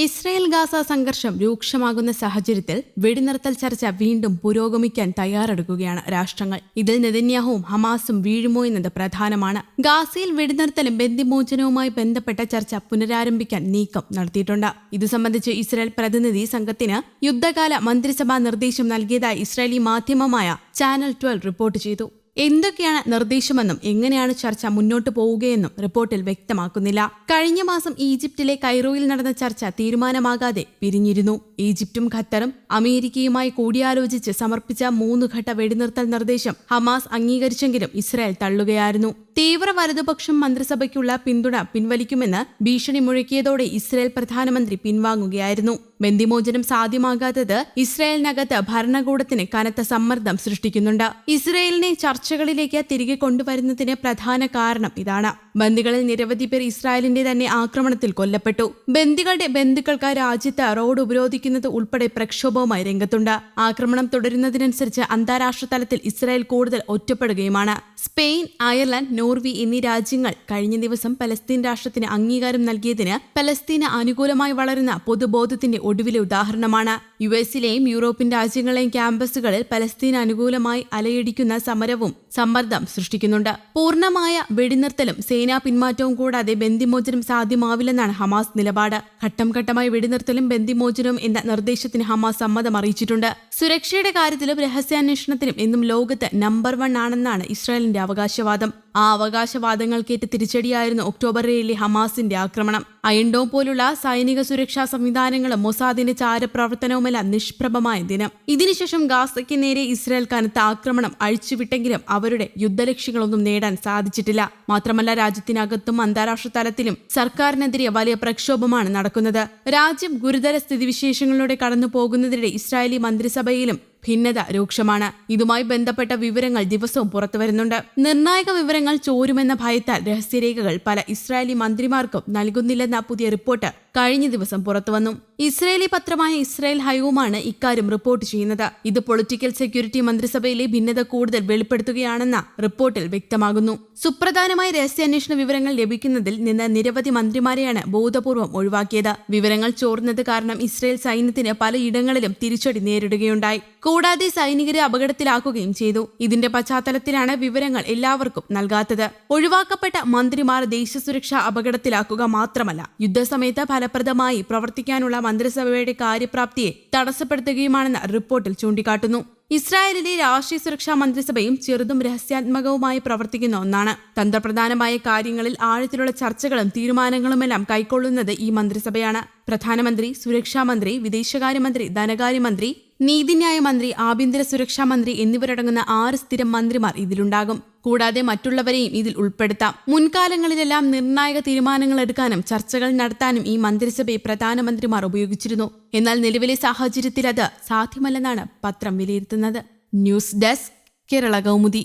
Israel Gaza സംഘർഷം രൂക്ഷമാകുന്ന സാഹചര്യത്തിൽ വെടിനിർത്തൽ ചർച്ച വീണ്ടും പുരോഗമിക്കാൻ തയ്യാറെടുക്കുകയാണ് രാഷ്ട്രങ്ങൾ. ഇതിൽ നെതന്യാഹുവും ഹമാസും വീഴുമോ എന്നത് പ്രധാനമാണ്. ഗാസയിൽ വെടിനിർത്തലും ബന്ധിമോചനവുമായി ബന്ധപ്പെട്ട ചർച്ച പുനരാരംഭിക്കാൻ നീക്കം നടത്തിയിട്ടുണ്ട്. ഇത് സംബന്ധിച്ച് ഇസ്രായേൽ പ്രതിനിധി സംഘത്തിന് യുദ്ധകാല മന്ത്രിസഭാ നിർദ്ദേശം നൽകിയതായി ഇസ്രായേലി മാധ്യമമായ ചാനൽ ട്വൽവ് റിപ്പോർട്ട് ചെയ്തു. എന്തൊക്കെയാണ് നിർദ്ദേശമെന്നും എങ്ങനെയാണ് ചർച്ച മുന്നോട്ട് പോവുകയെന്നും റിപ്പോർട്ടിൽ വ്യക്തമാക്കുന്നില്ല. കഴിഞ്ഞ മാസം ഈജിപ്തിലെ കൈറോയിൽ നടന്ന ചർച്ച തീരുമാനമാകാതെ പിരിഞ്ഞിരുന്നു. ഈജിപ്തും ഖത്തറും അമേരിക്കയുമായി കൂടിയാലോചിച്ച് സമർപ്പിച്ച മൂന്ന് ഘട്ട വെടിനിർത്തൽ നിർദ്ദേശം ഹമാസ് അംഗീകരിച്ചെങ്കിലും ഇസ്രായേൽ തള്ളുകയായിരുന്നു. തീവ്ര വലതുപക്ഷം മന്ത്രിസഭയ്ക്കുള്ള പിന്തുണ പിൻവലിക്കുമെന്ന് ഭീഷണി മുഴക്കിയതോടെ ഇസ്രായേൽ പ്രധാനമന്ത്രി പിൻവാങ്ങുകയായിരുന്നു. ബന്ദിമോചനം സാധ്യമാകാത്തത് ഇസ്രായേലിനകത്ത് ഭരണകൂടത്തിന് കനത്ത സമ്മർദ്ദം സൃഷ്ടിക്കുന്നുണ്ട്. ഇസ്രായേലിനെ ചർച്ചകളിലേക്ക് തിരികെ കൊണ്ടുവരുന്നതിന് പ്രധാന കാരണം ഇതാണ്. ബന്ദികളിൽ നിരവധി പേർ ഇസ്രായേലിന്റെ തന്നെ ആക്രമണത്തിൽ കൊല്ലപ്പെട്ടു. ബന്ദികളുടെ ബന്ധുക്കൾക്ക് രാജ്യത്ത് റോഡ് ഉപരോധിക്കുന്നത് ഉൾപ്പെടെ പ്രക്ഷോഭവുമായി രംഗത്തുണ്ട്. ആക്രമണം തുടരുന്നതിനനുസരിച്ച് അന്താരാഷ്ട്ര തലത്തിൽ ഇസ്രായേൽ കൂടുതൽ ഒറ്റപ്പെടുകയുമാണ്. സ്പെയിൻ അയർലൻഡ് നോർവേ എന്നീ രാജ്യങ്ങൾ കഴിഞ്ഞ ദിവസം പലസ്തീൻ രാഷ്ട്രത്തിന് അംഗീകാരം നൽകിയതിന് പലസ്തീന് അനുകൂലമായി വളരുന്ന പൊതുബോധത്തിന്റെ ഒടുവിലെ ഉദാഹരണമാണ്. യു എസിലെയും യൂറോപ്യൻ രാജ്യങ്ങളെയും ക്യാമ്പസുകളിൽ പലസ്തീൻ അനുകൂലമായി അലയടിക്കുന്ന സമരവും സമ്മർദ്ദം സൃഷ്ടിക്കുന്നുണ്ട്. പൂർണമായ വെടിനിർത്തലും സേനാ പിന്മാറ്റവും കൂടാതെ ബന്ദിമോചനം സാധ്യമാവില്ലെന്നാണ് ഹമാസ് നിലപാട്. ഘട്ടം ഘട്ടമായി വെടിനിർത്തലും ബന്ദിമോചനവും എന്ന നിർദ്ദേശത്തിന് ഹമാസ് സമ്മതം അറിയിച്ചിട്ടുണ്ട്. സുരക്ഷയുടെ കാര്യത്തിലും രഹസ്യാന്വേഷണത്തിനും എന്നും ലോകത്ത് നമ്പർ വൺ ആണെന്നാണ് ഇസ്രായേലിന്റെ അവകാശവാദം. ആ അവകാശവാദങ്ങൾക്കേറ്റ് തിരിച്ചടിയായിരുന്നു ഒക്ടോബർ ഏഴിലെ ഹമാസിന്റെ ആക്രമണം. അയൺഡോം പോലുള്ള സൈനിക സുരക്ഷാ സംവിധാനങ്ങളും മൊസാദിന്റെ ചാരപ്രവർത്തനവുമെല്ലാം നിഷ്പ്രഭമായ ദിനം. ഇതിനുശേഷം ഗാസയ്ക്ക് നേരെ ഇസ്രായേൽ കനത്ത ആക്രമണം അഴിച്ചുവിട്ടെങ്കിലും അവരുടെ യുദ്ധലക്ഷ്യങ്ങളൊന്നും നേടാൻ സാധിച്ചിട്ടില്ല. മാത്രമല്ല രാജ്യത്തിനകത്തും അന്താരാഷ്ട്ര തലത്തിലും സർക്കാരിനെതിരെ വലിയ പ്രക്ഷോഭമാണ് നടക്കുന്നത്. രാജ്യം ഗുരുതര സ്ഥിതിവിശേഷങ്ങളിലൂടെ കടന്നു പോകുന്നതിനിടെ ഇസ്രായേലി മന്ത്രിസഭയിലും ഭിന്നത രൂക്ഷമാണ്. ഇതുമായി ബന്ധപ്പെട്ട വിവരങ്ങൾ ദിവസവും പുറത്തുവരുന്നുണ്ട് നിർണായക വിവരങ്ങൾ ചോരുമെന്ന ഭയത്താൽ രഹസ്യരേഖകൾ പല ഇസ്രായേലി മന്ത്രിമാർക്കും നൽകുന്നില്ലെന്ന പുതിയ റിപ്പോർട്ട് കഴിഞ്ഞ ദിവസം പുറത്തുവന്നു ഇസ്രയേലി പത്രമായ ഇസ്രായേൽ ഹൈവുമാണ് ഇക്കാര്യം റിപ്പോർട്ട് ചെയ്യുന്നത്. ഇത് പൊളിറ്റിക്കൽ സെക്യൂരിറ്റി മന്ത്രിസഭയിലെ ഭിന്നത കൂടുതൽ വെളിപ്പെടുത്തുകയാണെന്ന റിപ്പോർട്ടിൽ വ്യക്തമാകുന്നു. സുപ്രധാനമായ രഹസ്യാന്വേഷണ വിവരങ്ങൾ ലഭിക്കുന്നതിൽ നിന്ന് നിരവധി മന്ത്രിമാരെയാണ് ബോധപൂർവം ഒഴിവാക്കിയത്. വിവരങ്ങൾ ചോർന്നത് കാരണം ഇസ്രായേൽ സൈന്യത്തിന് പലയിടങ്ങളിലും തിരിച്ചടി നേരിടുകയുണ്ടായി. കൂടാതെ സൈനികരെ അപകടത്തിലാക്കുകയും ചെയ്തു. ഇതിന്റെ പശ്ചാത്തലത്തിലാണ് വിവരങ്ങൾ എല്ലാവർക്കും നൽകാത്തത്. ഒഴിവാക്കപ്പെട്ട മന്ത്രിമാർ ദേശസുരക്ഷ അപകടത്തിലാക്കുക മാത്രമല്ല യുദ്ധസമയത്ത് ഫലപ്രദമായി പ്രവർത്തിക്കാനുള്ള മന്ത്രിസഭയുടെ കാര്യപ്രാപ്തിയെ തടസ്സപ്പെടുത്തുകയുമാണെന്ന് റിപ്പോർട്ടിൽ ചൂണ്ടിക്കാട്ടുന്നു. ഇസ്രായേലിലെ രാഷ്ട്രീയ സുരക്ഷാ മന്ത്രിസഭയും ചെറുതും രഹസ്യാത്മകവുമായി പ്രവർത്തിക്കുന്ന ഒന്നാണ്. തന്ത്രപ്രധാനമായ കാര്യങ്ങളിൽ ആഴത്തിലുള്ള ചർച്ചകളും തീരുമാനങ്ങളുമെല്ലാം കൈക്കൊള്ളുന്നത് ഈ മന്ത്രിസഭയാണ്. പ്രധാനമന്ത്രി സുരക്ഷാമന്ത്രി വിദേശകാര്യമന്ത്രി ധനകാര്യമന്ത്രി നീതിന്യായ മന്ത്രി ആഭ്യന്തര സുരക്ഷാ മന്ത്രി എന്നിവരടങ്ങുന്ന ആറ് സ്ഥിരം മന്ത്രിമാർ ഇതിലുണ്ടാകും. കൂടാതെ മറ്റുള്ളവരെയും ഇതിൽ ഉൾപ്പെടുത്താം. മുൻകാലങ്ങളിലെല്ലാം നിർണായക തീരുമാനങ്ങൾ എടുക്കാനും ചർച്ചകൾ നടത്താനും ഈ മന്ത്രിസഭയെ പ്രധാനമന്ത്രിമാർ ഉപയോഗിച്ചിരുന്നു. എന്നാൽ നിലവിലെ സാഹചര്യത്തിൽ അത് സാധ്യമല്ലെന്നാണ് പത്രം വിലയിരുത്തുന്നത്. News desk Kerala Kaumudi.